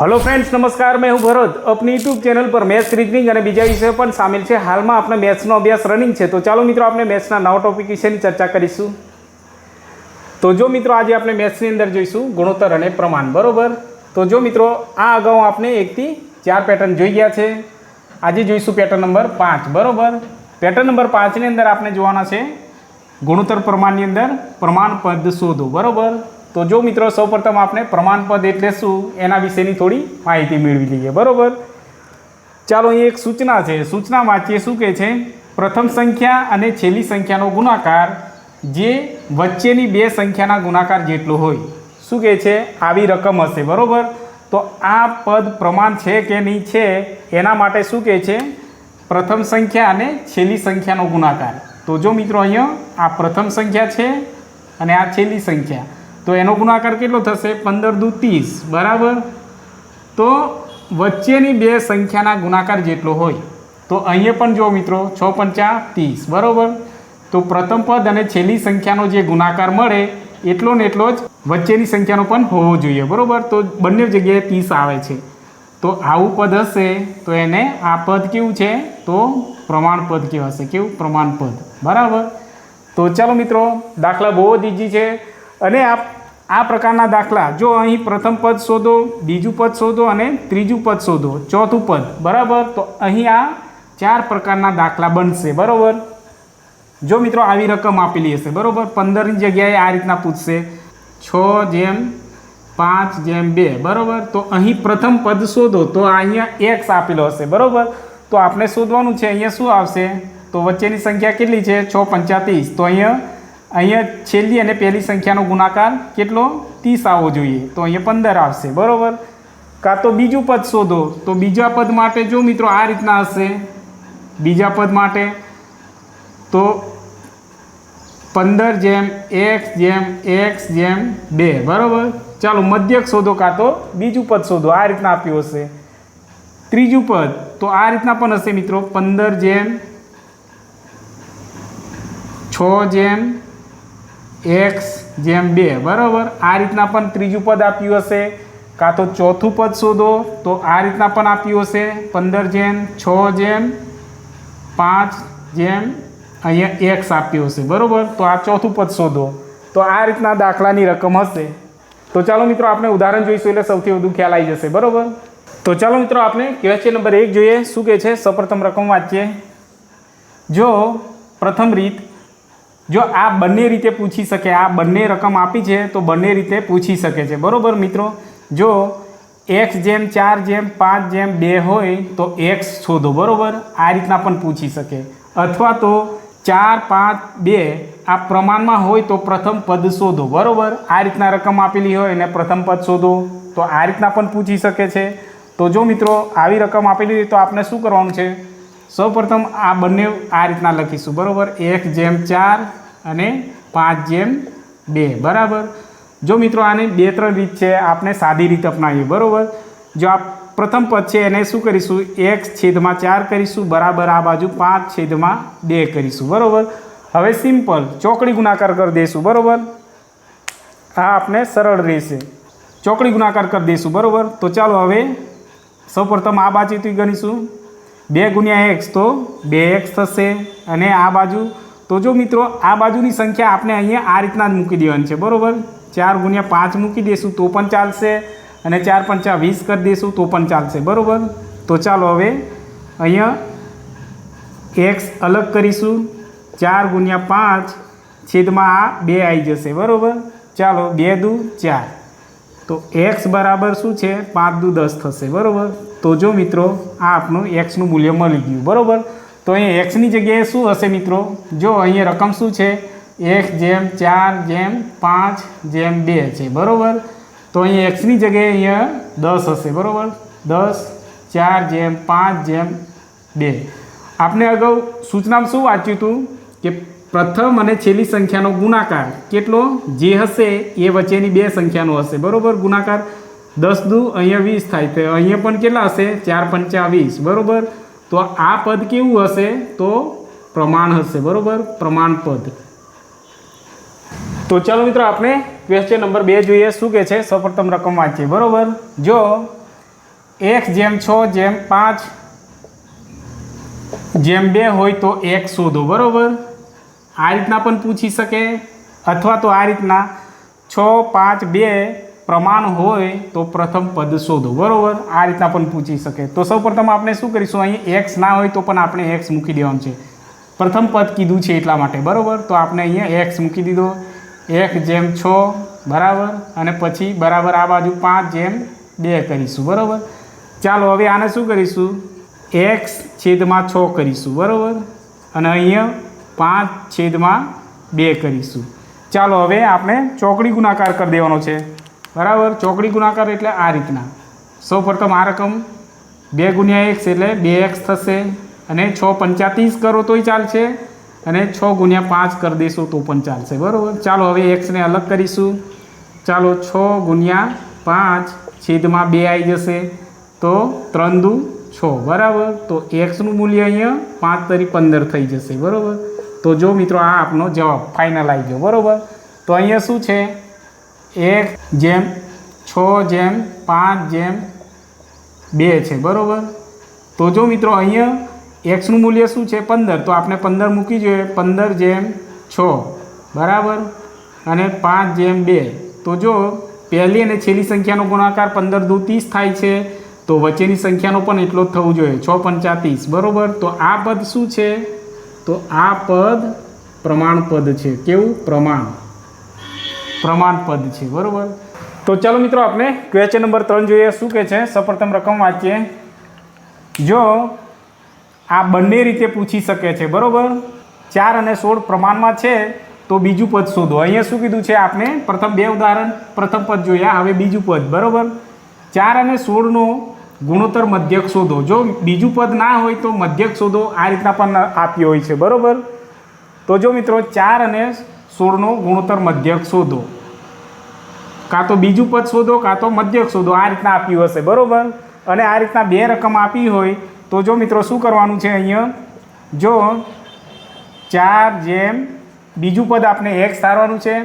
Hello friends નમસ્કાર. મેં હું ભરત. આપની યુટ્યુબ ચેનલ પર મેથ્સ રીઝનિંગ અને બીજા વિષયો પણ સામેલ છે. હાલમાં આપણે મેથ્સનો અભ્યાસ રનિંગ છે. તો ચાલો મિત્રો, આપણે મેથ્સના નવા ટોપિક વિશેની ચર્ચા કરીશું. તો જો મિત્રો, આજે આપણે મેથ્સની અંદર જોઈશું ગુણોત્તર અને પ્રમાણ. બરાબર? તો જો મિત્રો, આ અગાઉ આપણે એકથી ચાર પેટર્ન જોઈ ગયા છે. આજે જોઈશું પેટર્ન નંબર પાંચ. બરાબર? પેટર્ન નંબર પાંચની અંદર આપણે જોવાના છે ગુણોત્તર પ્રમાણની અંદર પ્રમાણ પદ શોધો. બરાબર? તો જો મિત્રો, સૌપ્રથમ આપણે પ્રમાણપદ એટલે શું? એના વિશેની થોડી માહિતી મેળવી લઈએ. બરોબર? ચાલો, અહીં એક સૂચના છે. સૂચના વાંચીએ શું કહે છે? પ્રથમ સંખ્યા અને છેલ્લી સંખ્યાનો ગુણાકાર જે વચ્ચેની બે સંખ્યાના ગુણાકાર જેટલો હોય. શું કહે છે? આવી રકમ હશે. બરાબર? તો આ પદ પ્રમાણ છે કે નહીં છે? એના માટે શું કહે છે? પ્રથમ સંખ્યા અને છેલ્લી સંખ્યાનો ગુણાકાર. તો જો મિત્રો, અહીંયા આ પ્રથમ સંખ્યા છે અને આ છેલ્લી સંખ્યા. તો એનો ગુણાકાર કેટલો થશે? પંદર દુ ત્રીસ. બરાબર? તો વચ્ચેની બે સંખ્યાના ગુણાકાર જેટલો હોય. તો અહીંયા પણ જો મિત્રો, છ પંચા ત્રીસ. બરાબર? તો પ્રથમ પદ અને છેલ્લી સંખ્યાનો જે ગુણાકાર મળે, એટલો ને એટલો જ વચ્ચેની સંખ્યાનો પણ હોવો જોઈએ. બરાબર? તો બંને જગ્યાએ ત્રીસ આવે છે. તો આવું પદ હશે. તો એને આ પદ કેવું છે? તો પ્રમાણપદ કેવું કહેવાશે કેવું? પ્રમાણપદ બરાબર? તો ચાલો મિત્રો, દાખલા બહુ જ ઇઝી છે. અને આ આ પ્રકારના દાખલા જો અહીં પ્રથમ પદ શોધો, બીજું પદ શોધો અને ત્રીજું પદ શોધો, ચોથું પદ, બરાબર? તો અહીં આ ચાર પ્રકારના દાખલા બનશે, બરાબર? જો મિત્રો આવી રકમ આપેલી હશે, બરાબર? પંદરની જગ્યાએ આ રીતના પૂછશે, છ જેમ પાંચ જેમ બે, બરાબર? તો અહીં પ્રથમ પદ શોધો, તો અહીંયા એક્સ આપેલો હશે, બરાબર? તો આપણે શોધવાનું છે, અહીંયા શું આવશે? તો વચ્ચેની સંખ્યા કેટલી છે? છ પંચાતીસ તો અહીંયા અહીંયા છેલ્લી અને પહેલી સંખ્યાનો ગુણાકાર કેટલો? ત્રીસ આવવો જોઈએ. તો અહીંયા પંદર આવશે. બરાબર? કાં તો બીજું પદ શોધો. તો બીજા પદ માટે જો મિત્રો આ રીતના હશે. બીજા પદ માટે તો પંદર જેમ એક્સ જેમ એક્સ જેમ બે. બરાબર? ચાલો મધ્યક શોધો કાં તો બીજું પદ શોધો. આ રીતના આપ્યું હશે. ત્રીજું પદ. તો આ રીતના પણ હશે મિત્રો. પંદર જેમ છ જેમ એક્સ જેમ બે, બરાબર? આ રીતના પણ ત્રીજું પદ આપ્યું હશે. કાં તો ચોથું પદ શોધો, તો આ રીતના પણ આપ્યું હશે. પંદર જેમ, છ જેમ, પાંચ જેમ, અહીંયા એક્સ આપ્યું હશે. બરાબર? તો આ ચોથું પદ શોધો. તો આ રીતના દાખલાની રકમ હશે. તો ચાલો મિત્રો, આપણે ઉદાહરણ જોઈશું, એટલે સૌથી વધુ ખ્યાલ આવી જશે. બરાબર? તો ચાલો મિત્રો, આપણે ક્વેશ્ચન નંબર એક જોઈએ. શું કહે છે? સપ્રથમ રકમ વાંચીએ. જો પ્રથમ રીત જો આ બંને રીતે પૂછી શકે, આ બંને રકમ આપી છે, તો બંને રીતે પૂછી શકે છે. બરાબર મિત્રો? જો એક્સ જેમ ચાર જેમ પાંચ જેમ બે હોય, તો એક્સ શોધો, બરાબર? આ રીતના પણ પૂછી શકે. અથવા તો ચાર, પાંચ, બે આ પ્રમાણમાં હોય, તો પ્રથમ પદ શોધો, બરાબર? આ રીતના રકમ આપેલી હોય અને પ્રથમ પદ શોધો, તો આ રીતના પણ પૂછી શકે છે. તો જો મિત્રો, આવી રકમ આપેલી હોય, તો આપણે શું કરવાનું છે? સૌપ્રથમ આ બંને આ રીતના લખીશું, બરાબર? એક જેમ ચાર અને પાંચ જેમ બે. બરાબર? જો મિત્રો આની બે ત્રણ રીત છે આપણે સાદી રીત અપનાવીએ. બરાબર? જો આ પ્રથમ પદ છે, એને શું કરીશું? એક છેદમાં ચાર કરીશું. બરાબર? આ બાજુ પાંચ છેદમાં બે કરીશું. બરાબર? હવે સિમ્પલ. ચોકડી ગુણાકાર કરી દઈશું. બરાબર? આ આપણે સરળ રહેશે. ચોકડી ગુણાકાર કરી દઈશું. બરાબર? તો ચાલો હવે સૌપ્રથમ આ બાજુથી ગણીશું. બે ગુણ્યા એક્સ તો બે એક્સ થશે અને આ બાજુ તો જો મિત્રો, આ બાજુની સંખ્યા આપણે અહીંયા આ રીતના જ મૂકી દેવાની છે, બરાબર? ચાર ગુણ્યા પાંચ મૂકી દઈશું તો પણ ચાલશે અને ચાર પંચા વીસ કરી દઈશું તો પણ ચાલશે, બરાબર? તો ચાલો હવે અહીંયા એક્સ અલગ કરીશું, ચાર ગુણ્યા પાંચ છેદમાં આ બે આવી જશે, બરાબર? ચાલો બે દુ ચાર. તો એક્સ બરાબર શું છે? પાંચ દુ દસ થશે, બરાબર? તો જો મિત્રો, આ આપણું એક્સનું મૂલ્ય મળી ગયું, બરાબર? તો અહીં એક્સની જગ્યાએ શું હશે મિત્રો? જો અહીંયા રકમ શું છે? એક્સ જેમ ચાર, જેમ પાંચ, જેમ બે છે, બરાબર? તો અહીંયા એક્સની જગ્યાએ અહીંયા દસ હશે, બરાબર? દસ, ચાર, જેમ પાંચ, જેમ બે. આપણે અગાઉ સૂચનામાં શું વાંચ્યું હતું? કે પ્રથમ અને છેલ્લી સંખ્યાનો ગુણાકાર કેટલો? જે હશે એ વચ્ચેની બે સંખ્યાનો હશે, બરાબર? ગુણાકાર દસ દુ અહીંયા વીસ થાય, તો અહીંયા પણ કેટલા હશે? ચાર પંચા વીસ, બરાબર? તો આ પદ કેવું હશે? તો પ્રમાણ હશે, બરાબર? પ્રમાણ પદ. તો ચાલો મિત્રો, આપણે ક્વેશ્ચન નંબર બે જોઈએ, શું કે છે? સૌપ્રથમ રકમ વાંચીએ, બરાબર? જો એક્સ જેમ છ, જેમ પાંચ, જેમ બે હોય તો એક શોધો, બરાબર? આ રીતના પણ પૂછી શકે, અથવા તો આ રીતના છ, પાંચ, બે પ્રમાણ હોય તો પ્રથમ પદ શોધો. બરાબર? આ રીતના પણ પૂછી શકે. તો સૌપ્રથમ આપણે શું કરીશું? અહીં એક્સ ના હોય તો પણ આપણે એક્સ મૂકી દેવાનું છે. પ્રથમ પદ કીધું છે એટલા માટે. બરાબર? તો આપણે અહીંયા એક્સ મૂકી દીધો. એક જેમ છ, બરાબર? અને પછી બરાબર આ બાજુ પાંચ જેમ બે કરીશું. બરાબર? ચાલો, હવે આને શું કરીશું? એક્સ છેદમાં છ કરીશું. બરાબર? અને અહીંયા પાંચ છેદમાં બે કરીશું. ચાલો, હવે આપણે ચોકડી ગુણાકાર કરી દેવાનો છે. બરાબર? ચોકડી ગુણાકાર એટલે આ રીતના. સૌપ્રથમ આ રકમ બે ગુણ્યા એક્સ એટલે બે એક્સ થશે. અને છ પંચાતીસ કરો તોય ચાલશે. અને છ ગુણ્યા પાંચ કરી દઈશું તો પણ ચાલશે. બરાબર? ચાલો હવે એક્સને અલગ કરીશું. ચાલો છ ગુણ્યા પાંચ છેદમાં બે આવી જશે. તો ત્રણ દુ છ. બરાબર? તો એક્સનું મૂલ્ય અહીંયા પાંચ તરી પંદર થઈ જશે. બરાબર? તો જો મિત્રો આ આપનો જવાબ ફાઇનલ આવી ગયો. બરાબર? તો અહીંયા શું છે? એક જેમ, છ જેમ, પાંચ જેમ, બે છે, બરાબર? તો જો મિત્રો અહીંયા એક્સનું મૂલ્ય શું છે? પંદર. તો આપણે પંદર મૂકી જોઈએ. પંદર જેમ, છ. બરાબર? અને પાંચ જેમ બે. તો જો પહેલી અને છેલ્લી સંખ્યાનો ગુણાકાર પંદર દુ ત્રીસ થાય છે, તો વચ્ચેની સંખ્યાનો પણ એટલો જ થવું જોઈએ. છ પંચા ત્રીસ. બરાબર? તો આ પદ શું છે? તો આ પદ પ્રમાણ પદ છે. કેવું? પ્રમાણ. પ્રમાણ પદ છે, બરાબર? તો ચાલો મિત્રો, આપણે ક્વેશ્ચન નંબર ત્રણ જોઈએ, શું કહે છે? સૌપ્રથમ રકમ વાંચીએ. જો આ બંને રીતે પૂછી શકે છે, બરાબર? ચાર અને સોળ પ્રમાણમાં છે, તો બીજું પદ શોધો. અહીંયા શું કીધું છે? આપણે પ્રથમ બે ઉદાહરણ, પ્રથમ પદ જોયા, હવે બીજું પદ, બરાબર? ચાર અને સોળનો ગુણોત્તર મધ્યક શોધો. જો બીજું પદ ના હોય, તો મધ્યક શોધો આ રીતના પણ આપ્યો હોય છે, બરાબર? તો જો મિત્રો, ચાર અને સોળનો ગુણોત્તર મધ્યક શોધો. કાં તો બીજું પદ શોધો, કાં તો મધ્યક શોધો. આ રીતના આપ્યું હશે, બરાબર? અને આ રીતના બે રકમ આપી હોય, તો જો મિત્રો શું કરવાનું છે અહીંયા? જો ચાર જેમ બીજું પદ આપણે એક્સ ધારવાનું છે,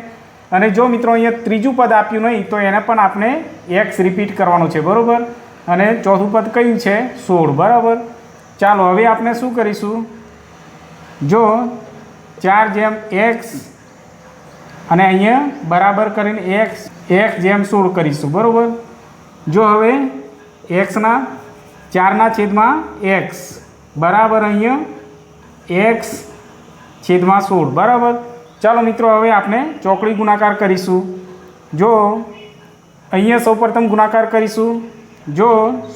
અને જો મિત્રો અહીંયા ત્રીજું પદ આપ્યું નહીં, તો એને પણ આપણે એક્સ રિપીટ કરવાનું છે, બરાબર? અને ચોથું પદ કયું છે? સોળ, બરાબર? ચાલો, હવે આપણે શું કરીશું? જો ચાર જેમ એક્સ અને અહીંયા બરાબર કરીને એક્સ એક્સ જેમ સોળ કરીશું, બરાબર? જો હવે એક્સના ચારના છેદમાં એક્સ બરાબર અહીંયા એક્સ છેદમાં સોળ, બરાબર? ચાલો મિત્રો, હવે આપણે ચોકડી ગુણાકાર કરીશું. જો અહીંયા સૌપ્રથમ ગુણાકાર કરીશું. જો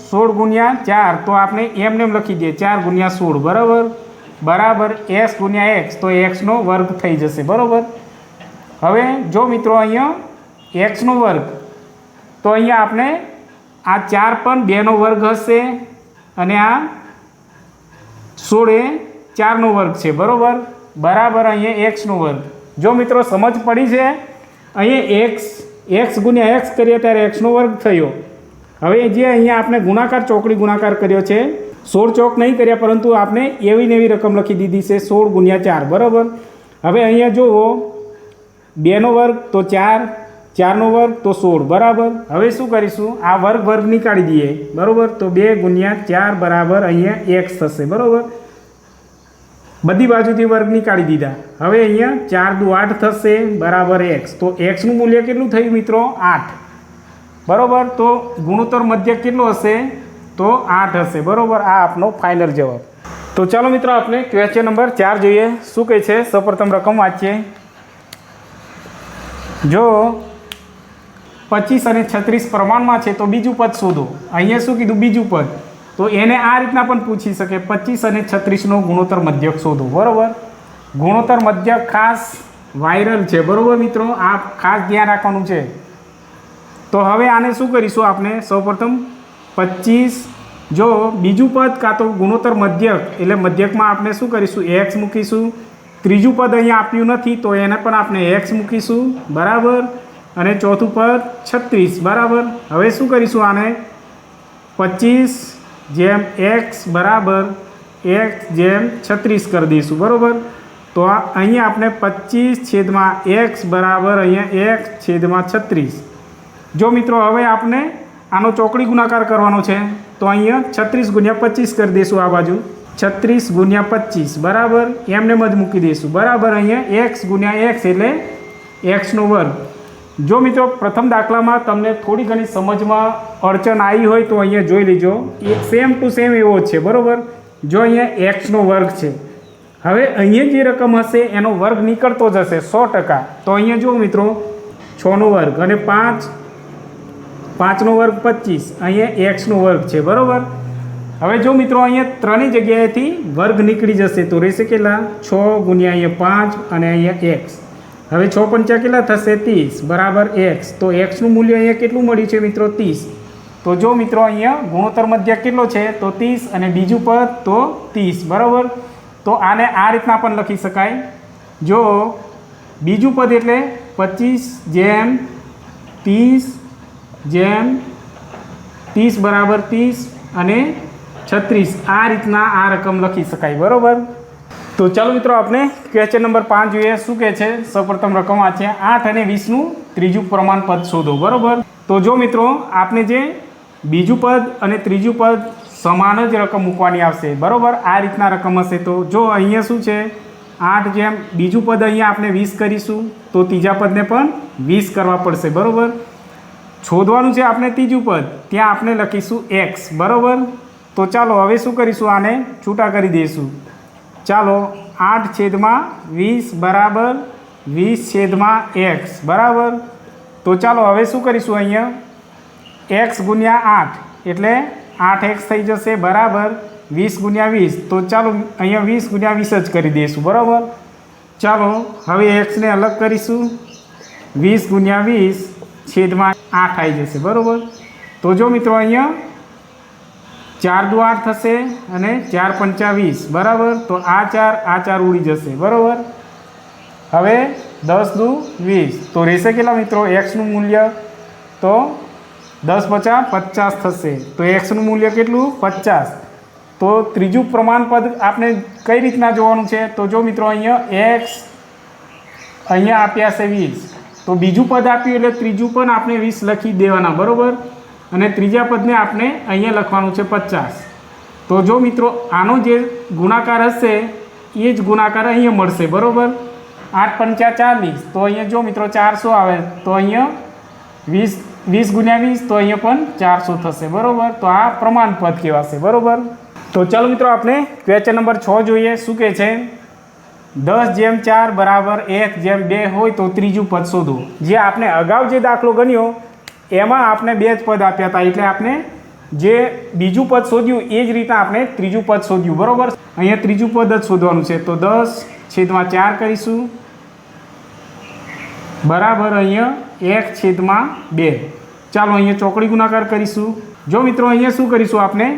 સોળ ગુણ્યા ચાર, તો આપણે એમને એમ લખી દઈએ, ચાર ગુણ્યા સોળ, બરાબર? બરાબર એક્સ ગુણ્યા એક્સ તો એક્સનો વર્ગ થઈ જશે, બરાબર? હવે જો મિત્રો અહીંયા એક્સનો વર્ગ, તો અહીંયા આપણે આ ચાર પણ બેનો વર્ગ હશે અને આ સોળ એ ચારનો વર્ગ છે, બરાબર? બરાબર અહીંયા એક્સનો વર્ગ. જો મિત્રો સમજ પડી છે, અહીંયા એક્સ એક્સ ગુણ્યા એક્સ કરીએ ત્યારે એક્સનો વર્ગ થયો. હવે જે અહીંયા આપણે ગુણાકાર, ચોકડી ગુણાકાર કર્યો છે, સોળ ચોક નહીં કર્યા, પરંતુ આપણે એવી ને એવી રકમ લખી દીધી છે, સોળ ગુણ્યા ચાર, બરાબર? હવે અહીંયા જુઓ બેનો વર્ગ તો ચાર, ચારનો વર્ગ તો સોળ, બરાબર? હવે શું કરીશું? આ વર્ગ વર્ગ નીકાળી દઈએ, બરાબર? તો બે ગુણ્યા ચાર બરાબર અહીંયા એક્સ થશે, બરાબર? બધી બાજુથી વર્ગ નીકાળી દીધા. હવે અહીંયા ચાર દુ આઠ થશે, બરાબર એક્સ તો એક્સનું મૂલ્ય કેટલું થયું મિત્રો? આઠ. બરાબર? તો ગુણોત્તર મધ્ય કેટલો હશે? તો આઠ હશે, બરાબર? આ આપનો ફાઇનલ જવાબ. તો ચાલો મિત્રો, આપણે ક્વેશ્ચન નંબર ચાર જોઈએ. શું કહે છે? સૌપ્રથમ રકમ વાંચીએ. જો પચીસ અને છત્રીસ પ્રમાણમાં છે તો બીજું પદ શોધો. અહીંયા શું કીધું? બીજું પદ. તો એને આ રીતના પણ પૂછી શકે. પચીસ અને છત્રીસનો ગુણોત્તર મધ્યક શોધો. બરાબર? ગુણોત્તર મધ્યક ખાસ વાયરલ છે. બરાબર મિત્રો? આ ખાસ ધ્યાન રાખવાનું છે. તો હવે આને શું કરીશું આપણે? સૌપ્રથમ પચીસ. જો બીજું પદ કાં તો ગુણોત્તર મધ્યક. એટલે મધ્યકમાં આપણે શું કરીશું? એક્સ મૂકીશું. ત્રીજું પદ અહીંયા આપ્યું નથી, તો એને પણ આપણે એક્સ મૂકીશું. બરાબર? અને ચોથું પદ છત્રીસ. બરાબર? હવે શું કરીશું આને? પચીસ જેમ એક્સ બરાબર એક્સ જેમ છત્રીસ કરી દઈશું. બરાબર? તો અહીંયા આપણે પચીસ છેદમાં એક્સ બરાબર અહીંયા એક્સ છેદમાં છત્રીસ. જો મિત્રો, હવે આપણે આનો ચોકડી ગુણાકાર કરવાનો છે, તો અહીંયા છત્રીસ ગુણ્યા પચીસ કરી દઈશું આ બાજુ. છત્રીસ ગુણ્યા પચીસ, બરાબર? એમને જ મૂકી દઈશું. બરાબર અહીંયા એક્સ ગુણ્યા એક્સ એટલે એક્સનો વર્ગ. જો મિત્રો, પ્રથમ દાખલામાં તમને થોડી ઘણી સમજમાં અડચણ આવી હોય તો અહીંયા જોઈ લેજો. એ સેમ ટુ સેમ એવો જ છે, બરાબર? જો અહીંયા એક્સનો વર્ગ છે. હવે અહીંયા જે રકમ હશે, એનો વર્ગ નીકળતો જ હશે, સો ટકા. તો અહીંયા જુઓ મિત્રો છનો વર્ગ અને પાંચ પાંચનો વર્ગ પચીસ. અહીંયા એક્સનો વર્ગ છે, બરાબર? હવે જો મિત્રો અહીંયા ત્રણેય જગ્યાએથી વર્ગ નીકળી જશે, તો રહેશે કેટલા? છ ગુણ્યા અહીંયા પાંચ અને અહીંયા એક્સ હવે છ પંચા કેટલા થશે? ત્રીસ. બરાબર એક્સ તો એક્સનું મૂલ્ય અહીંયા કેટલું મળ્યું છે મિત્રો? ત્રીસ. તો જો મિત્રો અહીંયા ગુણોત્તર મધ્ય કેટલો છે? તો ત્રીસ અને બીજું પદ તો ત્રીસ. બરાબર? તો આને આ રીતના પણ લખી શકાય. જો બીજું પદ એટલે પચીસ જેમ ત્રીસ જેમ ત્રીસ બરાબર ત્રીસ અને છત્રીસ. આ રીતના આ રકમ લખી શકાય, બરાબર? તો ચાલો મિત્રો, આપણે ક્વેશ્ચન નંબર પાંચ જોઈએ. શું કહે છે? સૌપ્રથમ રકમ આ છે આઠ અને વીસનું ત્રીજું પ્રમાણપદ શોધો, બરાબર? તો જો મિત્રો આપણે જે બીજું પદ અને ત્રીજું પદ સમાન જ રકમ મૂકવાની આવશે, બરાબર? આ રીતના રકમ હશે તો જો અહીંયા શું છે? આઠ જેમ બીજું પદ અહીંયા આપણે વીસ કરીશું, તો ત્રીજા પદને પણ વીસ કરવા પડશે, બરાબર? શોધવાનું છે આપણે ત્રીજું પદ, ત્યાં આપણે લખીશું એક્સ બરાબર? તો ચાલો હવે શું કરીશું? આને છૂટા કરી દઈશું. ચાલો આઠ છેદમાં વીસ બરાબર વીસ છેદમાં એક્સ. બરાબર? તો ચાલો હવે શું કરીશું અહીંયા? એક્સ ગુણ્યા આઠ. એટલે આઠ એક્સ થઈ જશે બરાબર વીસ ગુણ્યા વીસ. તો ચાલો અહીંયા વીસ ગુણ્યા વીસ જ કરી દઈશું. બરાબર? ચાલો હવે એક્સને અલગ કરીશું. વીસ ગુણ્યા વીસ છેદમાં આઠ આવી જશે. બરાબર? તો જો મિત્રો અહીંયા ચાર દુ આઠ થશે અને ચાર પંચા વીસ, બરાબર? તો આ ચાર આ ચાર ઉડી જશે, બરાબર? હવે દસ દુ વીસ. તો રહેશે કેટલા મિત્રો? એક્સનું મૂલ્ય તો દસ પચાસ પચાસ થશે. તો એક્સનું મૂલ્ય કેટલું? પચાસ. તો ત્રીજું પ્રમાણપદ આપણે કઈ રીતના જોવાનું છે? તો જો મિત્રો અહીંયા એક્સ અહીંયા આપ્યા છે વીસ. તો બીજું પદ આપ્યું એટલે ત્રીજું પણ આપણે વીસ લખી દેવાના, બરાબર? અને ત્રીજા પદને આપણે અહીંયા લખવાનું છે પચાસ. તો જો મિત્રો, આનો જે ગુણાકાર હશે, એ જ ગુણાકાર અહીંયા મળશે, બરાબર? આઠ પંચા ચાલીસ, તો અહીંયા જો મિત્રો ચારસો આવે, તો અહીંયા વીસ વીસ ગુણ્યા વીસ, તો અહીંયા પણ ચારસો થશે, બરાબર? તો આ પ્રમાણપદ કહેવાશે, બરાબર? તો ચાલો મિત્રો, આપણે ક્વેશ્ચન નંબર છ જોઈએ, શું કહે છે? દસ જેમ ચાર બરાબર એક જેમ બે હોય તો ત્રીજું પદ શોધો. જે આપણે અગાઉ જે દાખલો ગણ્યો એમાં આપણે બે જ પદ આપ્યા હતા. એટલે આપણે જે બીજું પદ શોધ્યું, એ જ રીતના આપણે ત્રીજું પદ શોધ્યું. બરાબર? અહીંયા ત્રીજું પદ જ શોધવાનું છે. તો દસ છેદમાં ચાર કરીશું. બરાબર, અહીંયા એક છેદમાં બે. ચાલો, અહીંયા ચોકડી ગુણાકાર કરીશું. જો મિત્રો, અહીંયા શું કરીશું આપણે?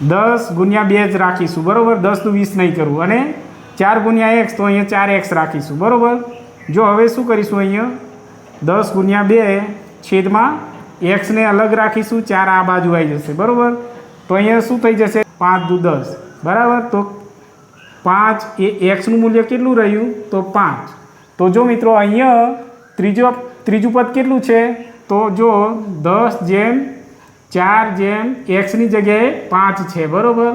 દસ ગુણ્યા બે જ રાખીશું. બરાબર? દસનું વીસ નહીં કરવું. અને ચાર ગુણ્યા એક્સ તો અહીંયા ચાર એક્સ રાખીશું. બરાબર? જો હવે શું કરીશું અહીંયા? દસ ગુણ્યા બે છેદમાં એક્સને અલગ રાખીશું, ચાર આ બાજુ આવી જશે, બરાબર? તો અહીંયા શું થઈ જશે? પાંચ દુ દસ, બરાબર? તો પાંચ એ એક્સનું મૂલ્ય કેટલું રહ્યું? તો પાંચ. તો જો મિત્રો, અહીંયા ત્રીજો, ત્રીજું પદ કેટલું છે? તો જો દસ જેમ ચાર જેમ એક્સની જગ્યાએ પાંચ છે, બરાબર?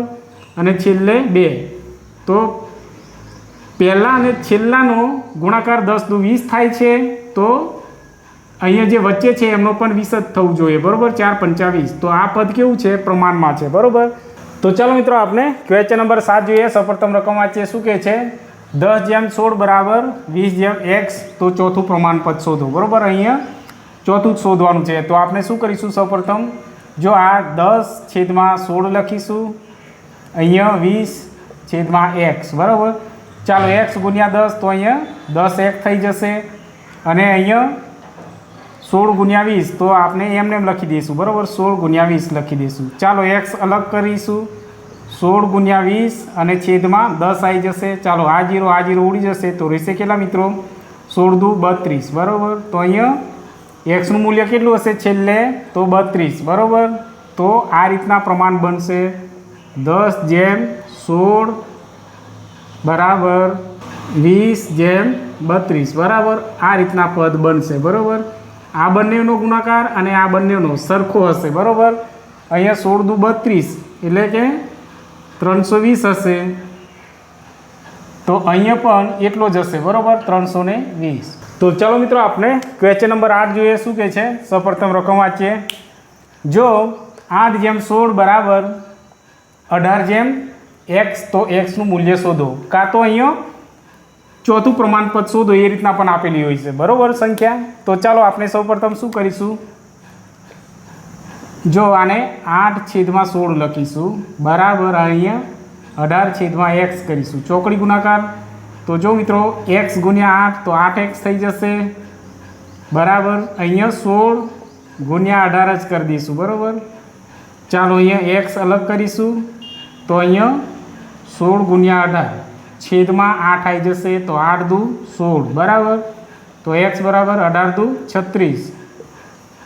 અને છેલ્લે બે. તો પહેલાં અને છેલ્લાનો ગુણાકાર દસ દુ વીસ થાય છે, તો અહીંયા જે વચ્ચે છે, એમનો પણ વીસ જ થવું જોઈએ. બરાબર? ચાર પંચાવીસ. તો આ પદ કેવું છે? પ્રમાણમાં છે. બરાબર? તો ચાલો મિત્રો, આપણે ક્વેશ્ચન નંબર સાત જોઈએ. સફળતમ રકમ વાંચીએ. શું કહે છે? દસ જેમ સોળ બરાબર, વીસ જેમ એક્સ. તો ચોથું પ્રમાણપદ શોધો. બરાબર? અહીંયા ચોથું જ શોધવાનું છે. તો આપણે શું કરીશું સૌપ્રથમ જો આ દસ છેદમાં સોળ લખીશું, અહીંયા વીસ છેદમાં એક્સ. બરાબર? ચાલો, એક્સ ગુણ્યા દસ, તો અહીંયા દસ એક થઈ જશે. અને અહીંયા સોળ ગુણ્યા વીસ, તો આપણે એમને એમ લખી દઈશું, બરાબર? સોળ ગુણ્યા વીસ લખી દઈશું. ચાલો એક્સ અલગ કરીશું. સોળ ગુણ્યા વીસ અને છેદમાં દસ આવી જશે. ચાલો, આ જીરો આ જીરો ઉડી જશે. તો રહેશે કેટલા મિત્રો? સોળ દુ બત્રીસ, બરાબર? તો અહીંયા એક્સનું મૂલ્ય કેટલું હશે છેલ્લે? તો બત્રીસ, બરાબર? તો આ રીતના પ્રમાણ બનશે. દસ જેમ સોળ બરાબર વીસ જેમ બત્રીસ, બરાબર? આ રીતના પદ બનશે, બરાબર? આ બંનેનો ગુણાકાર અને આ બંનેનો સરખો હશે, બરાબર? અહીંયા સોળ દુ બત્રીસ, એટલે કે ત્રણસો વીસ હશે. તો અહીંયા પણ એટલો જ હશે, બરાબર? ત્રણસો ને વીસ. તો ચાલો મિત્રો, આપણે ક્વેશ્ચન નંબર આઠ જોઈએ, શું કહે છે? સૌપ્રથમ રકમ વાંચીએ. જો આઠ જેમ સોળ બરાબર અઢાર જેમ એક્સ, તો એક્સનું મૂલ્ય શોધો. કાં તો અહીંયા ચોથું પ્રમાણપદ શોધો, એ રીતના પણ આપેલી હોય છે. બરાબર સંખ્યા? તો ચાલો આપણે સૌપ્રથમ શું કરીશું? જો આને આઠ છેદમાં સોળ લખીશું, બરાબર અહીંયા અઢાર છેદમાં એક્સ કરીશું. ચોકડી ગુણાકાર? તો જો મિત્રો, એક્સ ગુણ્યા આઠ, તો આઠ એક્સ થઈ જશે. બરાબર? અહીંયા સોળ ગુણ્યા અઢાર જ કરી દઈશું, બરાબર? ચાલો અહીંયા એક્સ અલગ કરીશું. તો અહીંયા સોળ ગુણ્યા અઢાર. છેદમાં આઠ આવી જશે તો આઠ દુ સોળ, બરાબર? તો એક્સ બરાબર અઢાર દુ છત્રીસ.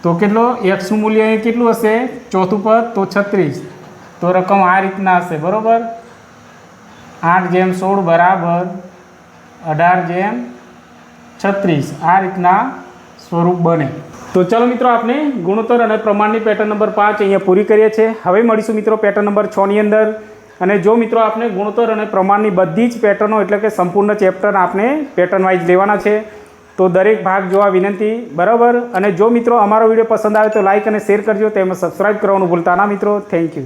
તો કેટલો? એક્સનું મૂલ્ય અહીં કેટલું હશે? ચોથું પદ, તો છત્રીસ. તો રકમ આ રીતના હશે, બરાબર? આઠ જેમ સોળ બરાબર અઢાર જેમ છત્રીસ. આ રીતના સ્વરૂપ બને. તો ચાલો મિત્રો આપણે ગુણોત્તર અને પ્રમાણની પેટર્ન નંબર પાંચ અહીંયા પૂરી કરીએ છીએ. હવે મળીશું મિત્રો પેટર્ન નંબર છની અંદર. અને જો મિત્રો આપણે ગુણોત્તર અને પ્રમાણની બધી જ પેટર્નો એટલે કે સંપૂર્ણ ચેપ્ટર આપણે પેટર્ન વાઇઝ લેવાના છે, તો દરેક ભાગ જોવા વિનંતી, બરાબર? અને જો મિત્રો અમારો વીડિયો પસંદ આવે તો લાઇક અને શેર કરજો, તેમજ સબસ્ક્રાઇબ કરવાનું ભૂલતા ના મિત્રો. Thank you